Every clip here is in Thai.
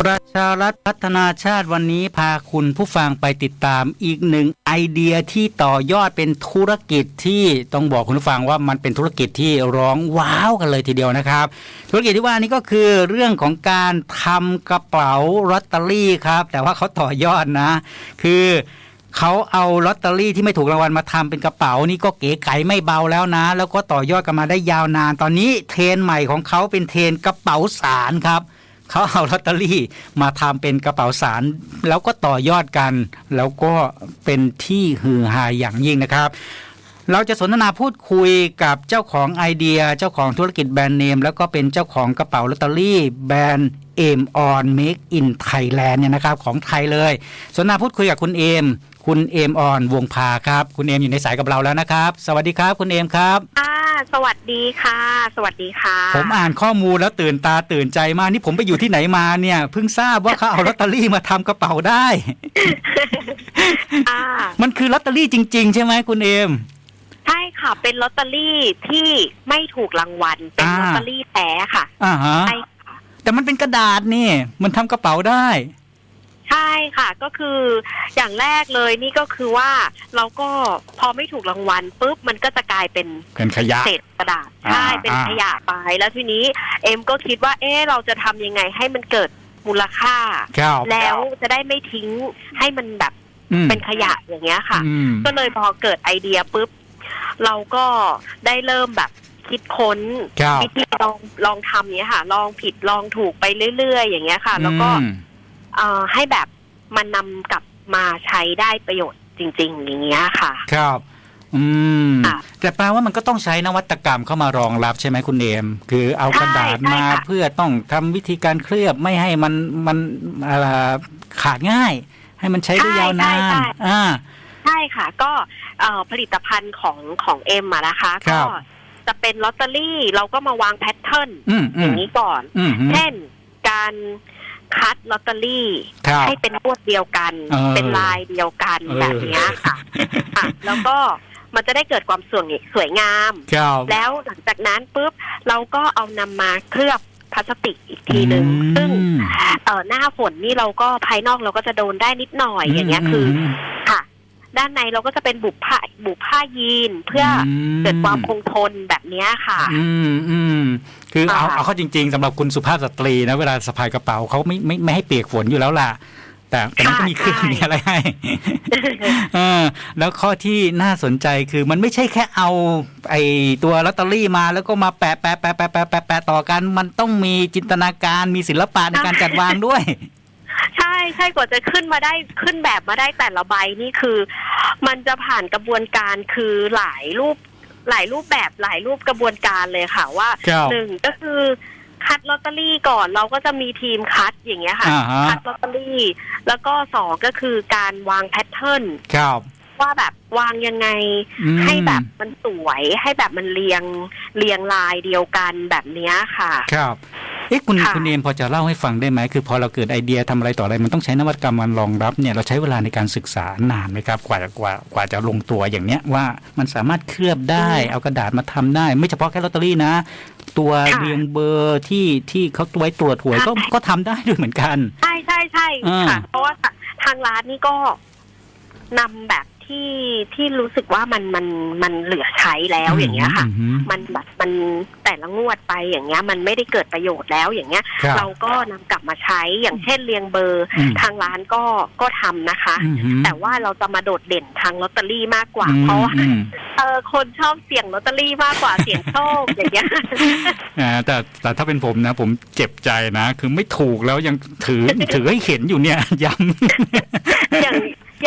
ประชารัฐพัฒนาชาติวันนี้พาคุณผู้ฟังไปติดตามอีกหนึ่งไอเดียที่ต่อยอดเป็นธุรกิจที่ต้องบอกคุณผู้ฟังว่ามันเป็นธุรกิจที่ร้องว้าวกันเลยทีเดียวนะครับ ธุรกิจที่ว่านี้ก็คือเรื่องของการทำกระเป๋าลอตเตอรี่ครับ แต่ว่าเขาต่อยอดนะ คือเขาเอาลอตเตอรี่ที่ไม่ถูกรางวัลมาทำเป็นกระเป๋านี่ก็เก๋ไก๋ไม่เบาแล้วนะ แล้วก็ต่อยอดกันมาได้ยาวนาน ตอนนี้เทรนใหม่ของเขาเป็นเทรนกระเป๋าสารครับ เขาเอาลอตเตอรี่มาทำเป็นกระเป๋าสาร แล้วก็ต่อยอดกัน แล้วก็เป็นที่ฮือฮาอย่างยิ่งนะครับเราจะสนทนาพูดคุยกับเจ้าของไอเดีย เจ้าของธุรกิจแบรนด์เนม แล้วก็เป็นเจ้าของกระเป๋าลอตเตอรี่ แบรนด์เอมออนเมคอินไทยแลนด์เนี่ยนะครับของไทยเลย สนทนาพูดคุยกับคุณเอม คุณเอมออนวงพาครับ คุณเอมอยู่ในสายกับเราแล้วนะครับ สวัสดีครับคุณเอมครับค่ะสวัสดีค่ะ สวัสดีค่ะ ผมอ่านข้อมูลแล้วตื่นตาตื่นใจมากนี่ผมไปอยู่ที่ไหนมาเนี่ยเพิ่งทราบว่าเขาเอาลอตเตอรี่มาทำกระเป๋าได้ อ่า มันคือลอตเตอรี่จริง ๆ ใช่ไหมคุณเอม ใช่ค่ะ เป็นลอตเตอรี่ที่ไม่ถูกรางวัล เป็นอ่าลอตเตอรี่แท้ค่ะอ่าฮะใช่ค่ะแต่มันเป็นกระดาษนี่ มันทำกระเป๋าได้ ใช่ค่ะก็คืออย่างแรกเลยนี่ก็คือว่าเราก็พอไม่ถูกรางวัลปุ๊บมันก็จะกลายเป็นเป็นขยะ เศษกระดาษอ่าใช่เป็นอ่า ขยะไป แล้วทีนี้เอ็มก็คิดว่าเอ๊ะเราจะทำยังไงให้มันเกิดมูลค่า ครับแล้วจะได้ไม่ทิ้งให้มันแบบอืมเป็นขยะอย่างเงี้ยค่ะ อืม ก็เลยพอเกิดไอเดียปุ๊บ เราก็ได้เริ่มแบบคิดค้นครับ วิธีลองลองทำเนี้ยค่ะ ลองผิดลองถูกไปเรื่อยๆ อย่างเงี้ยค่ะ แล้วก็อืม เอ่อให้แบบมันนำกลับมาใช้ได้ประโยชน์จริง ๆ อย่างเงี้ยค่ะ ครับ อืม ค่ะแต่แปลว่ามันก็ต้องใช้นวัตกรรมเข้ามารองรับใช่ไหมคุณเอม คือเอากระดาษใช่มาใช่ค่ะ เพื่อต้องทำวิธีการเคลือบไม่ให้มันมันอะไรขาดง่าย ให้มันใช้ได้ยาวนาน อ่า ใช่ค่ะ ก็เอ่อผลิตภัณฑ์ของของเอ็มอะนะคะ ครัก็บ จะเป็นลอตเตอรี่เราก็มาวางแพทเทิร์นอืมอือมย่างนี้ก่อน อืมอืม เช่นการ คัดลอตเตอรี่ ครับให้เป็นรวดเดียวกัน เออเป็นลายเดียวกันเออ แบบเนี้ยค่ะค่ะ แล้วก็มันจะได้เกิดความสวยสวยงาม ครับ แล้วหลังจากนั้นปุ๊บเราก็เอานำมาเคลือบพลาสติกอีกทีหนึ่งซึ่งอืมเอ่อหน้าฝนนี่เราก็ภายนอกเราก็จะโดนได้นิดหน่อยอย่างเงี้ยคืออมค่ะ ด้านในเราก็จะเป็นบุบผ้าบุบผ้ายีนเพื่ออเกิดความคงทนแบบเนี้ยค่ะ อืมอืมคือเอาค่ะเอาเข้าจริง ๆสำหรับคุณสุภาพสตรีนะเวลาสะพายกระเป๋าเขาไม่ไม่ไม่ให้เปียกฝนอยู่แล้วล่ะ แต่แต่มันก็มีเครื่องมีอะไรให้เออแล้วข้อที่น่าสนใจคือมันไม่ใช่แค่เอา ไอตัวลอตเตอรี่มาแล้วก็มาแปะแปะแปะแปะแปะแปะแปะต่อกัน มันต้องมีจินตนาการมีศิลปะในการจัดวางด้วย ใช่ใช่กว่าจะขึ้นมาได้ขึ้นแบบมาได้แต่ละใบนี่คือ มันจะผ่านกระบวนการคือหลายรูปหลายรูปแบบหลายรูปกระบวนการเลยค่ะว่าครับหนึ่งก็คือคัดลอตเตอรี่ก่อนเราก็จะมีทีมคัดอย่างเงี้ยค่ะ อ่าฮะ คัดลอตเตอรี่ แล้วก็สองก็คือการวางแพทเทิร์น ครับ ว่าแบบวางยังไง อืม ให้แบบมันสวย ให้แบบมันเรียงเรียงลายเดียวกันแบบเนี้ยค่ะ ครับเอ๊ะคุณค่ะ คุณเอมพอจะเล่าให้ฟังได้ไหมคือพอเราเกิดไอเดียทำอะไรต่ออะไรมันต้องใช้นวัตกรรมมันรองรับเนี่ยเราใช้เวลาในการศึกษานานไหมครับกว่ากว่ากว่าจะลงตัวอย่างเนี้ยว่ามันสามารถเคลือบได้ เอากระดาษมาทำได้ ไม่เฉพาะแค่ลอตเตอรี่นะ ตัวค่ะเรียงเบอร์ที่ที่เขาไว้ตรวจหวยก็ใช่ ก็ทำได้ด้วยเหมือนกัน ใช่ใช่ใช่อ่า ค่ะ เพราะว่าทางร้านนี่ก็นำแบบ ที่ที่รู้สึกว่ามันมันมันเหลือใช้แล้วอย่างเงี้ยค่ะมมันแบบมันแต่ละงวดไปอย่างเงี้ย มันไม่ได้เกิดประโยชน์แล้วอย่างเงี้ย ครับเราก็นำกลับมาใช้อย่างเช่นเรียงเบอร์ อืมทางร้านก็ก็ทำนะคะ อืมแต่ว่าเราจะมาโดดเด่นทางลอตเตอรี่มากกว่าอืมเพราะว่าอืมเออคนชอบเสี่ยงลอตเตอรี่มากกว่าเสี่ยงโชคอย่างเงี้ย อ่าแต่แต่ถ้าเป็นผมนะ ผมเจ็บใจนะ คือไม่ถูกแล้วยังถือ ถือให้เห็นอยู่เนี่ยย้ำอย่าง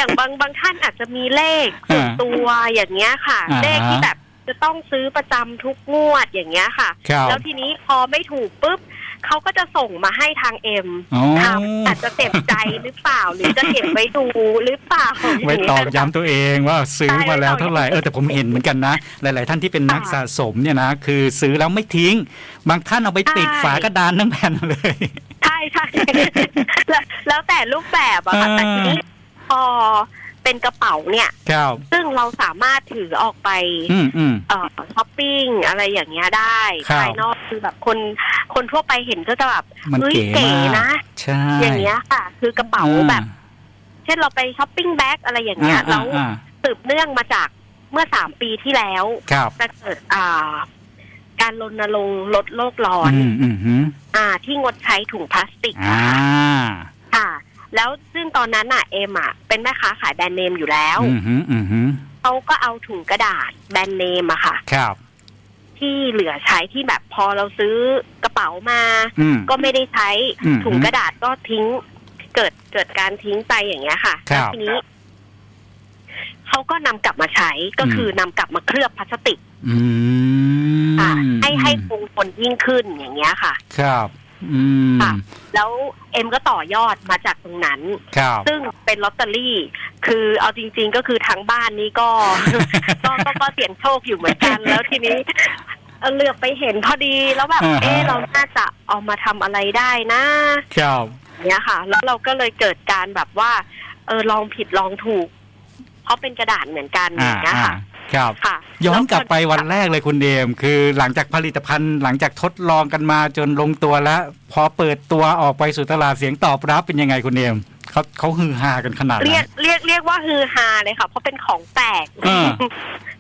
อย่างบางบางท่านอาจจะมีเลขส่วนตัวอย่างเงี้ยค่ะ อ่าฮะ เลขที่แบบจะต้องซื้อประจำทุกงวดอย่างเงี้ยค่ะ ครับแล้วทีนี้พอไม่ถูกปุ๊บเขาก็จะส่งมาให้ทางเอ็มอ๋อทำอาจจะเจ็บใจหรือเปล่า หรือจะเก็บไว้ดูหรือเปล่าไว้ตอกย้ำตัวเองว่าซื้อมาแล้วเท่าไหร่ใช่เออแต่ผมเห็นเหมือนกันนะ หลาย ๆ ท่านที่เป็นนักสะสมเนี่ยนะคือซื้อแล้วไม่ทิ้ง บางท่านเอาไปติดฝากระดานทั้งแผ่นเลย ใช่ใช่ แล้วแล้วแต่รูปแบบอะค่ะอ่าแต่ทีนี้ พอเป็นกระเป๋าเนี่ย ครับ ซึ่งเราสามารถถือออกไป อืมอืม เอ่อช้อปปิ้งอะไรอย่างเงี้ยได้ครับ ภายนอกคือแบบคนคนทั่วไปเห็นก็จะแบบมันเฮ้ยเก๋เก๋มากนะ ใช่อย่างเงี้ยค่ะ คือกระเป๋าแบบ เช่นเราไปช้อปปิ้งแบ็คอะไรอย่างเงี้ยอ่าแล้วอ่าสืบเนื่องมาจากเมื่อสามปีที่แล้วครับจะเกิดอ่า การรณรงค์ลดโลกร้อน อืมอืมอืมอ่า ที่งดใช้ถุงพลาสติกอ่านะคะค่ะ แล้วซึ่งตอนนั้นอะเอมอะเป็นแม่ค้าขายแบรนด์เนมอยู่แล้วอืมอืมอืมอืมเขาก็เอาถุงกระดาษแบรนด์เนมอะค่ะ ครับ ที่เหลือใช้ที่แบบพอเราซื้อกระเป๋ามา อืม ก็ไม่ได้ใช้อืมถุงกระดาษก็ทิ้ง เกิดเกิดการทิ้งไปอย่างเงี้ยค่ะครับแล้วทีนี้เขาก็นำกลับมาใช้ก็คือนำกลับมาเคลือบพลาสติกอืมค่ะให้ให้คงทนยิ่งขึ้นอย่างเงี้ยค่ะ ครับอืม ค่ะ แล้วเอ็มก็ต่อยอดมาจากตรงนั้นครับซึ่งเป็นลอตเตอรี่ คือเอาจริง ๆ ก็คือทั้งบ้านนี้ก็ก็ก็ก็เสี่ยงโชคอยู่เหมือนกัน แล้วทีนี้เอ่อเหลือบไปเห็นพอดีแล้วแบบอ่าฮะเออเราน่าจะเอามาทำอะไรได้นะครับเนี้ยค่ะ แล้วเราก็เลยเกิดการแบบว่า เออลองผิดลองถูกเพราะเป็นกระดาษเหมือนกันออ่าย่างเงี้ยอ่าค่ะ ครับ ค่ะย้อนกลับไปวันแรกเลยคุณเดม คือหลังจากผลิตภัณฑ์หลังจากทดลองกันมาจนลงตัวแล้ว พอเปิดตัวออกไปสู่ตลาดเสียงตอบรับเป็นยังไงคุณเดมเขาเขาฮือฮากันขนาดไหน เรียกเรียกเรียกว่าฮือฮาเลยค่ะเพราะเป็นของแปลกอ่า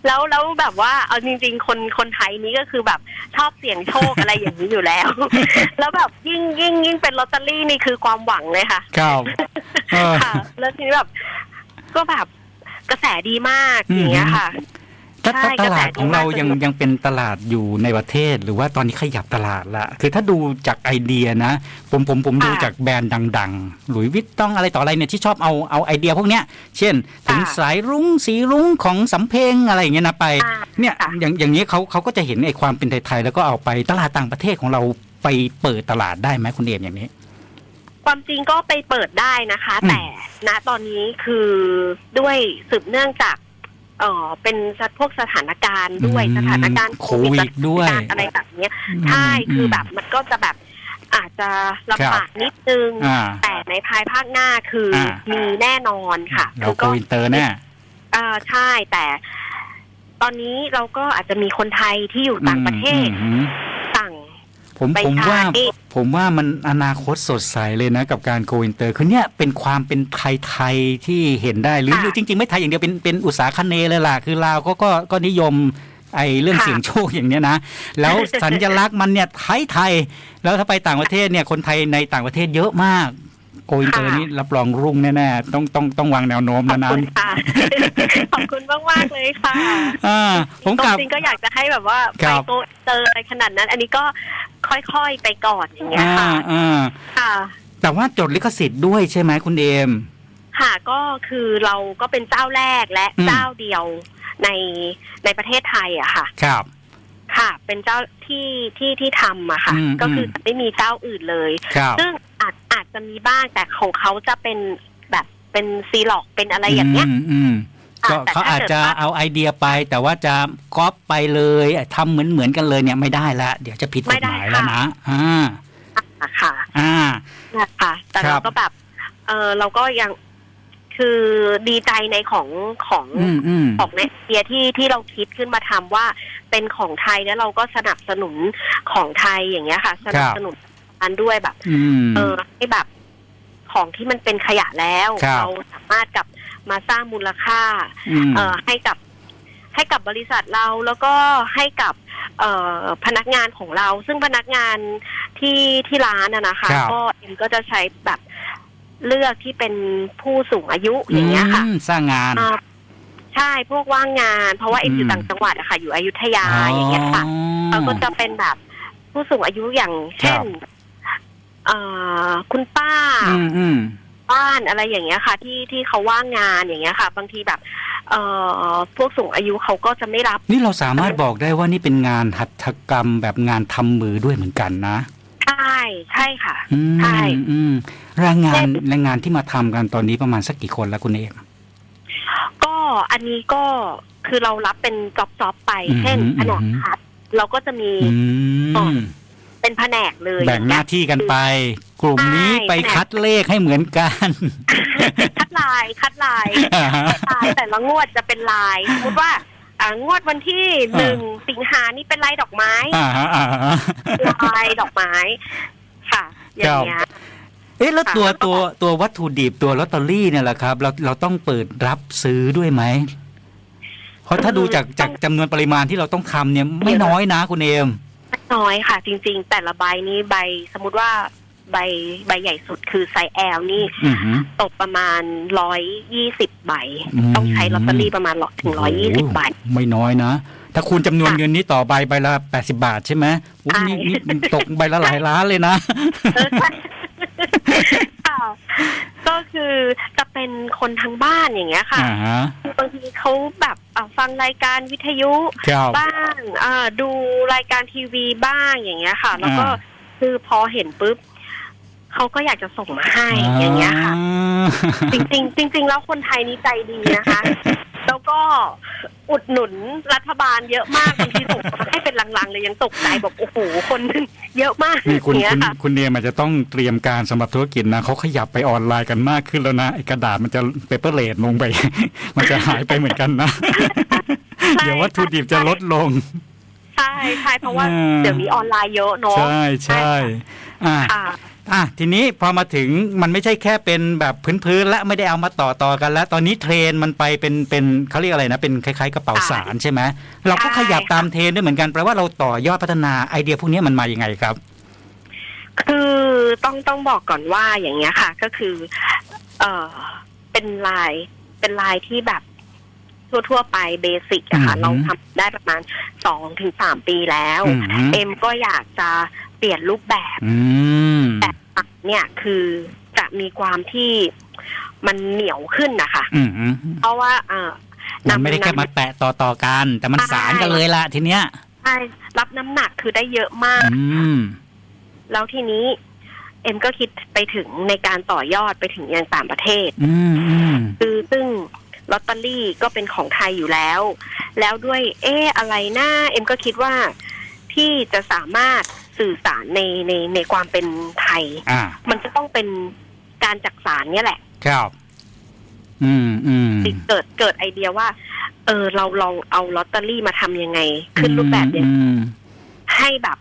แล้วแล้วแบบว่าเอาจริง ๆ คนคนไทยนี้ก็คือแบบชอบเสี่ยงโชค อะไรอย่างนี้อยู่แล้ว แล้วแบบยิ่งยิ่งยิ่งเป็นลอตเตอรี่นี่คือความหวังเลยค่ะ ครับเออ ค่ะแล้วทีนี้แบบก็แบบ กระแสดีมากอืมอย่างเงี้ยค่ะ ถ้าใช่ถ้าตลาดของเรากระแสดีมากยังยังเป็นตลาดอยู่ในประเทศหรือว่าตอนนี้ขยับตลาดละคือถ้าดูจากไอเดียนะ ผมผมผมดูจากแบรนด์ดังๆ หลุยส์วิตต้องอะไรต่ออะไรเนี่ยที่ชอบเอาเอาไอเดียพวกเนี้ย เช่น ถึงสายรุ้งสีรุ้งของสำเพ็งอะไรอย่างเงี้ยนะไปอ่าเนี่ยค่ะอย่างอย่างนี้เขาเขาก็จะเห็นไอ้ความเป็นไทยๆแล้วก็เอาไปตลาดต่างประเทศของเราไปเปิดตลาดได้ไหมคุณเอมอย่างนี้ ความจริงก็ไปเปิดได้นะคะ อืม แต่ณตอนนี้คือด้วยสืบเนื่องจากเออเป็นพวกสถานการณ์ด้วยสถานการณ์โควิดด้วยสถานการณ์อะไรแบบเนี้ยใช่คือแบบมันก็จะแบบอาจจะลำบากนิดนึง อ่า แต่ในภายภาคหน้าคืออา มีแน่นอนค่ะเราคือโกก็อินเตอร์แน่ อ่าใช่แต่ ตอนนี้เราก็อาจจะมีคนไทยที่อยู่ต่างประเทศ อืมสั่ง ผมไปผมว่าใช้ผมว่ามันอนาคตสดใสเลยนะกับการโกอินเตอร์คือเนี่ยเป็นความเป็นไทยๆที่เห็นได้หรือค่ะหรือจริง ๆ ไม่ไทยอย่างเดียวเป็นเป็นอุตสาคเนย์เลยล่ะคือลาวก็ก็ก็นิยมไอ้เรื่องค่ะเสียงโชคอย่างเนี้ยนะ แล้วสัญลักษณ์มันเนี่ยไทยไทยๆแล้วถ้าไปต่างประเทศเนี่ยคนไทยในต่างประเทศเยอะมาก โกอินเตอร์นี่รับรองรุ่งแน่ๆต้องต้องต้องวางแนวโน้มขอบนะนะคุณค่ะขอบคุณมากมากๆเลยค่ะอ่าผมก็กลับจริงก็อยากจะให้แบบว่าคไปรับโกเตอร์อะไรขนาดนั้น อันนี้ก็ค่อยๆไปก่อนอย่างเงี้ยอ่าค่ะอ่าค่ะ แต่ว่าจดลิขสิทธิ์ด้วยใช่ไหมคุณเอมค่ะก็คือเราก็เป็นเจ้าแรกและอืมเจ้าเดียวในในประเทศไทยอะค่ะ ครับ ค่ะ เป็นเจ้าที่ที่ที่ทำอะค่ะอืมก็คือมจะไม่มีเจ้าอื่นเลยครับซึ่งอา จอาจจะมีบ้างแต่ของเขาจะเป็นแบบเป็นซีล็อกเป็นอะไรอย่างเงี้ยมอืมค่ะก็แต่เขาถ้าอาจเกิดจะว่าเอาไอเดียไป แต่ว่าจะก๊อปไปเลยทำเหมือนเหมือนกันเลยเนี่ยไม่ได้ละเดี๋ยวจะผิดกไม่ฎได้หมายแล้วค่ะนะอ่าอะค่ะ อ่านะคะแต่ครัเราบก็แบบเออเราก็ยังคือดีใจในของของอืมอืมของในไอเดียที่ที่เราคิดขึ้นมาทำว่าเป็นของไทยแล้วเราก็สนับสนุนของไทยอย่างเงี้ยค่ะ สนับสนุน กันด้วยแบบอืมเออให้แบบของที่มันเป็นขยะแล้วครับเราสามารถกลับมาสร้างมูลค่าอืมเอ่อให้กับ ให้กับบริษัทเราแล้วก็ให้กับ เอ่อพนักงานของเรา ซึ่งพนักงานที่ที่ร้านอะนะคะครับก็เอ็มก็จะใช้แบบเลือกที่เป็นผู้สูงอายุอย่างเงี้ยค่ะอืมสร้างงานอ่าใช่พวกว่างงาน เพราะว่าเอ็มออืยู่มต่างจังหวัดอะค่ะ อยู่อยุธยาอย่างเงี้ยค่ะเราก็จะเป็นแบบผู้สูงอายุอย่างเช่น เอ่อคุณป้า อืมอืมบ้านอะไรอย่างเงี้ยค่ะ ที่ที่เขาว่างงานอย่างเงี้ยค่ะ บางทีแบบ เอ่อพวกสูงอายุเขาก็จะไม่รับ นี่เราสามารถบอกได้ว่านี่เป็นงานหัตถกรรมแบบงานทำมือด้วยเหมือนกันนะ ใช่ใช่ค่ะ อืมใช่อืมแรงงานแรงงานที่มาทำกันตอนนี้ประมาณสักกี่คนแล้วคุณเอก ก็อันนี้ก็คือเรารับเป็นจ็อบจ็อบๆไป อืมเช่นอืมแผนกคัดเราก็จะมี อืม เป็นแผนกเลยแบ่งหน้าที่กันไป กลุ่มนี้ใช่ไปคัดเลขให้เหมือนกันใช่คัดลายคัดลายอ่าฮะลายแต่ละงวดจะเป็นลายสมมติว่าอ่างวดวันที่หนึ่งสิงหานี่เป็นลายดอกไม้อ่าฮะอ่าฮะลายดอกไม้ ค่ะ อย่างเงี้ยเอ๊ะแล้วตัวค่ะตัวตัววัตถุดิบตัวลอตเตอรี่เนี่ยแหละครับ เราเราต้องเปิดรับซื้อด้วยไหมเพราะถ้าดูจากจากจำนวนปริมาณที่เราต้องทำเนี่ยไม่น้อยนะคุณเอม น้อยค่ะ จริง ๆ แต่ละใบนี้ใบสมมติว่าใบใบใหญ่สุดคือไซส์แอลนี่อือหือ ตกประมาณร้อยยี่สิบใบ อืม ต้องใช้ลอตเตอรี่ประมาณถึงร้อยยี่สิบใบโอ้โหไม่น้อยนะ ถ้าคูณจำนวนเงินนี้ต่อใบใบละแปดสิบาทใช่ไหมอุ๊ยใช่นี่นี่มันตกใบละหลายล้านเลยนะ เออใช่ค่ะก็คือจะเป็นคนทางบ้านอย่างเงี้ยค่ะอ่าฮะบางทีเขาแบบอะฟังรายการวิทยุครับบ้าง อ่าดูรายการทีวีบ้างอย่างเงี้ยค่ะ แล้วก็อ่าคือพอเห็นปุ๊บเขาก็อยากจะส่งมาให้อย่างเงี้ยค่ะ จริงๆจริงๆแล้วคนไทยนี่ใจดีนะคะ แล้วก็อุดหนุนรัฐบาลเยอะมากบางทีส่งมาให้เป็นลังๆเลยยังตกใจแบบโอ้โหคนหนึ่งเยอะมากนี่คุณอย่างเงี้ยคุณค่ะคุณเนมอาจจะต้องเตรียมการสำหรับธุรกิจนะเขาขยับไปออนไลน์กันมากขึ้นแล้วนะไอ้กระดาษมันจะเปเปอร์เลดลงไป มันจะหายไปเหมือนกันนะใช่ เดี๋ยววัตถุดิบจะลดลง ใช่ใช่เพราะว่าอ่าเดี๋ยวนี้ออนไลน์เยอะเนาะใช่ใช่อ่าค่ะอะทีนี้พอมาถึงมันไม่ใช่แค่เป็นแบบพื้นๆและไม่ได้เอามาต่อต่อกันแล้ว ตอนนี้เทรนด์มันไปเป็นเป็นเขาเรียกอะไรนะ เป็นคล้ายๆกระเป๋าสารใช่ไหมเราก็ขยับตามเทรนด์ด้วยเหมือนกันแปลว่าเราต่อยอดพัฒนาไอเดียพวกนี้มันมาอย่างไงครับ คือต้องต้องบอกก่อนว่าอย่างเงี้ยค่ะ ก็คือ เออเป็นลายเป็นลายที่แบบ ทั่ว ๆ ไปเบสิกอะค่ะ อืม เราทำได้ประมาณสองถึงสามปีแล้วอืมเอ็มก็อยากจะเปลี่ยนรูปแบบอืม แต่เนี่ยคือจะมีความที่มันเหนียวขึ้นนะคะ อืมเพราะว่าเออมันไม่ได้แค่มาแปะต่อต่อๆกัน แต่มันสารกันเลยละทีเนี้ย ใช่รับน้ำหนักคือได้เยอะมาก อืม แล้วทีนี้ เอ็มก็คิดไปถึงในการต่อยอดไปถึงยังต่างประเทศ อืมอืมคือซึ่ง ลอตเตอรี่ก็เป็นของไทยอยู่แล้ว แล้วด้วยเอ๊ะอะไรนะ เอ็มก็คิดว่าที่จะสามารถสื่อสารในในในความเป็นไทย อ่า มันจะต้องเป็นการจักสารเนี่ยแหละ ครับ อืมอืม เกิดเกิดไอเดียว่า เออเราลองเอาลอตเตอรี่มาทำยังไง ขึ้นรูปแบบยังไง อืม ให้แบบ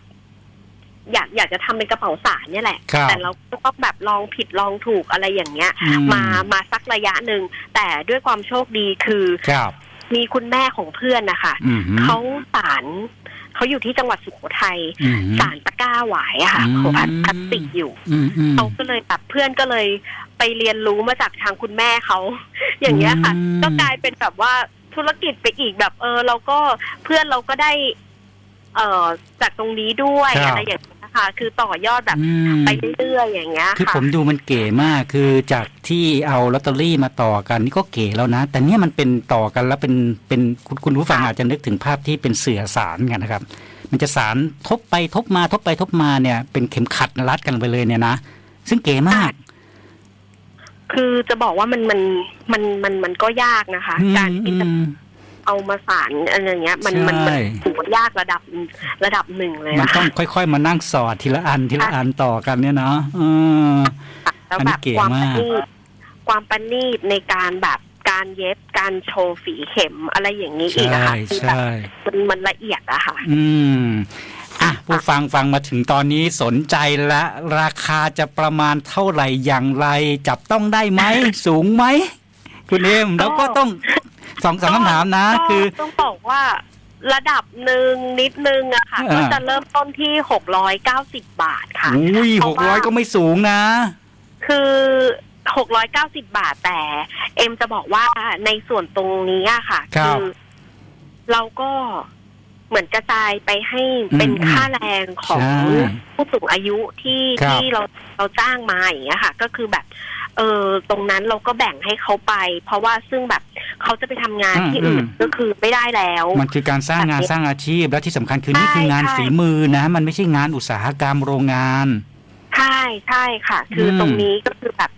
อยากอยากจะทำเป็นกระเป๋าสารเนี่ยแหละ ครับแต่เราก็ต้องแบบลองผิดลองถูกอะไรอย่างเงี้ย อืมามาสักระยะหนึ่งแต่ด้วยความโชคดีคือครับ มีคุณแม่ของเพื่อนนะคะอืมเขาสารเขาอยู่ที่จังหวัดสุโขทัยอืม สารตะกร้าหวายอะค่ะอืม ของพลาพลาสติกอยู่ อืมอืม เขาก็เลยแบบเพื่อนก็เลยไปเรียนรู้มาจากทางคุณแม่เขา อย่างเงี้ยค่ะ อืม ก็กลายเป็นแบบว่าธุรกิจไปอีกแบบเออ เราก็เพื่อนเราก็ได้ เอ่อจากตรงนี้ด้วยอะไรอย่างเงี้ย ค่ะ คือต่อยอดแบบอืม ไปเรื่อยๆอย่างเงี้ยคือค่ะ ผมดูมันเก๋มากคือจากที่เอาลอตเตอรี่มาต่อกันนี่ก็เก๋แล้วนะ แต่เนี่ยมันเป็นต่อกันแล้วเป็นเป็นคุณคุณผู้ฟังค่ะอาจจะนึกถึงภาพที่เป็นเสือสารกันนะครับ มันจะสารทบไปทบมาทบไปทบมาเนี่ยเป็นเข็มขัดรัดกันไปเลยเนี่ยนะ ซึ่งเก๋มาก คือจะบอกว่ามันมันมันมันมันก็ยากนะคะอืมการที่จะอืม เอามาสารอะไรอย่างเงี้ย มันมันมันใช่ถือว่ายากระดับระดับหนึ่งเลยมันนะต้อคะงค่อยๆ มานั่งสอดทีละอันทีละอันต่อกันเนี่ยเนาะเออ แล้วอันนี้แบบเก๋ความปมาก ระณีตความประณีตในการแบบการเย็บการโชว์ฝีเข็มอะไรอย่างนี้อีกใช่อะค่ะคือแบบใช่ มันมันละเอียดอะค่ะ อืม อะ ผู้ฟังฟังมาถึงตอนนี้สนใจและราคาจะประมาณเท่าไหร่อย่างไร จับต้องได้ไหม สูงไหม คุณเอมก็แล้วก็ต้อง สองสองคำถามนะ ก็คือ ต้องบอกว่าระดับหนึ่งนิดนึงอะค่ะ อ่า ก็จะเริ่มต้นที่หกร้อยเก้าสิบบาทค่ะ อุ้ยเพหราะกว่าร้อยก็ไม่สูงนะ คือหกร้อยเก้าสิบบาทแต่ เอ็มจะบอกว่าในส่วนตรงนี้อะค่ะครับ เราก็เหมือนกระจายไปให้เป็นอืมค่าแรงของใช่ผู้สูงอายุที่ครับ ที่เราเราจ้างมาอย่างเงี้ยค่ะ ก็คือแบบ เออตรงนั้นเราก็แบ่งให้เขาไป เพราะว่าซึ่งแบบ เขาจะไปทำงานที่อื่นก็คือไม่ได้แล้ว มันคือการสร้างงานแบบนี้สร้างอาชีพและที่สำคัญคือนี่ใช่คืองานใช่ ฝีมือนะ มันไม่ใช่งานอุตสาหกรรมโรงงาน ใช่ใช่ค่ะ คืออม ตรงนี้ก็คือแบบ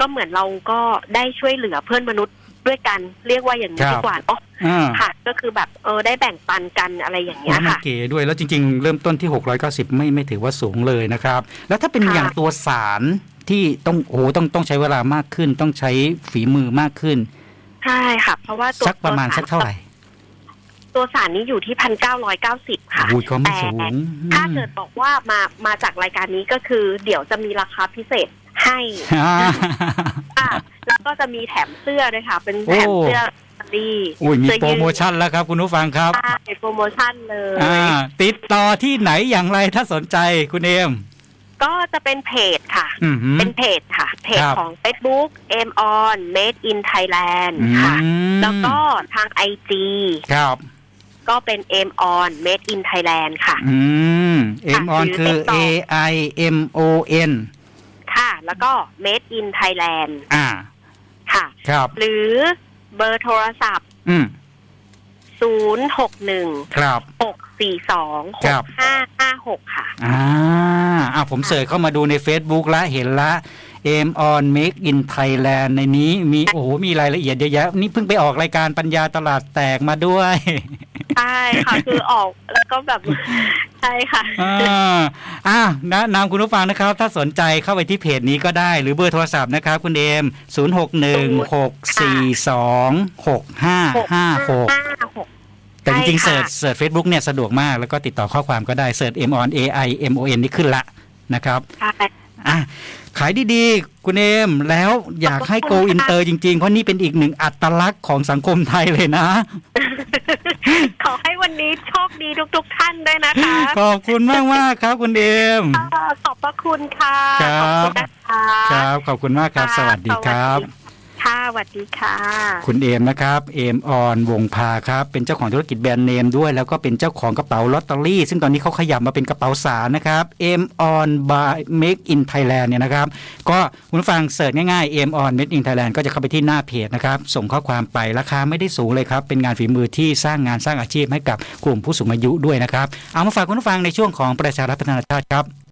ก็เหมือนเราก็ได้ช่วยเหลือเพื่อนมนุษย์ด้วยกันเรียกว่าอย่างนี้ดีกว่าเนาะอ่า ค่ะ ก็คือแบบเออได้แบ่งปันกันอะไรอย่างเงี้โอ้ยมันค่ะ เก๋ด้วยแล้วจริงๆ เริ่มต้นที่ 690 ไม่ไม่ถือว่าสูงเลยนะครับ แล้วถ้าเป็นค่ะ อย่างตัวสารที่ต้องโอ้โหต้องต้องใช้เวลามากขึ้น ต้องใช้ฝีมือมากขึ้น ใช่ค่ะ เพราะว่าตัวสักประมาณตัวสักเท่าไหร่ ตัวสารนี้อยู่ที่พันเก้าร้อยเก้าสิบค่ะโอ้ยก็ไม่แต่สูง ถ้าเกิดบอกว่ามามาจากรายการนี้ก็คือ เดี๋ยวจะมีราคาพิเศษให้อ่าค่ะแล้วก็จะมีแถมเสื้อด้วยค่ะ เป็นแถมโอ้เสื้อดีอุ้ยมีเสื้อโปรโมชั่นแล้วครับคุณผู้ฟังครับใช่โปรโมชั่นเลยอ่าติดต่อที่ไหนอย่างไรถ้าสนใจคุณเอม ก็จะเป็นเพจค่ะ อือหือเป็นเพจค่ะ เพจครับของ Facebook m on made in Thailand อืมค่ะแล้วก็ทาง IG ครับก็เป็น m on made in Thailand ค่ะ อืมเอ็มออนหรือคือติดต่ A อ I M O N ค่ะ แล้วก็ made in Thailand อ่า ค่ะ ครับ หรือเบอร์โทรศัพท์ อืม 061ครับ642ครับ6556ค่ะ อ่าอ่าผมเสิร์ชเข้ามาดูใน Facebook แล้วเห็นละเอมออนเมกอินไทยแลนด์ในนี้มีโอ้โหมีรายละเอียดเยอะแยะนี่เพิ่งไปออกรายการปัญญาตลาดแตกมาด้วย ใช่ค่ะ คือออกแล้วก็แบบ ใช่ค่ะอ่าอ่านะนำคุณผู้ฟังนะครับ ถ้าสนใจเข้าไปที่เพจนี้ก็ได้ หรือเบอร์โทรศัพท์นะครับ คุณเอม 0 6 1 6 4 2 6 5 5 6 6 แต่จริงๆใช่เสิร์ชค่ะเสิร์ชเฟซบุ๊กเนี่ยสะดวกมากแล้วก็ติดต่อข้อความก็ได้เสิร์ช M on A I M O N นี่ขึ้นละนะครับใช่อะขายดีๆ คุณเอมแล้วอยากให้ขอบโกคุณค่ะอินเตอร์จริง ๆ เพราะนี่เป็นอีกหนึ่งอัตลักษณ์ของสังคมไทยเลยนะ ขอให้วันนี้โชคดีทุก ๆ ท่านด้วยนะคะ ขอบคุณมากมากๆครับคุณเอมค่ะขอบพระคุณค่ะ ครับขอบคุณนะคะครับ ขอบคุณมากครับ สวัสดีครับ ค่ะสวัสดีค่ะ คุณเอมนะครับ เอมออนวงพาครับ เป็นเจ้าของธุรกิจแบรนด์เนมด้วย แล้วก็เป็นเจ้าของกระเป๋าลอตเตอรี่ ซึ่งตอนนี้เขาขยับมาเป็นกระเป๋าสารนะครับ เอมออนบายเมกอินไทยแลนด์เนี่ยนะครับ ก็คุณผู้ฟังเสิร์ชง่ายๆเอมออนเมกอินไทยแลนด์ก็จะเข้าไปที่หน้าเพจนะครับ ส่งข้อความไป ราคาไม่ได้สูงเลยครับ เป็นงานฝีมือที่สร้างงานสร้างอาชีพให้กับกลุ่มผู้สูงอายุด้วยนะครับ เอามาฝากคุณผู้ฟังในช่วงของประชารัฐพัฒนาชาติครับ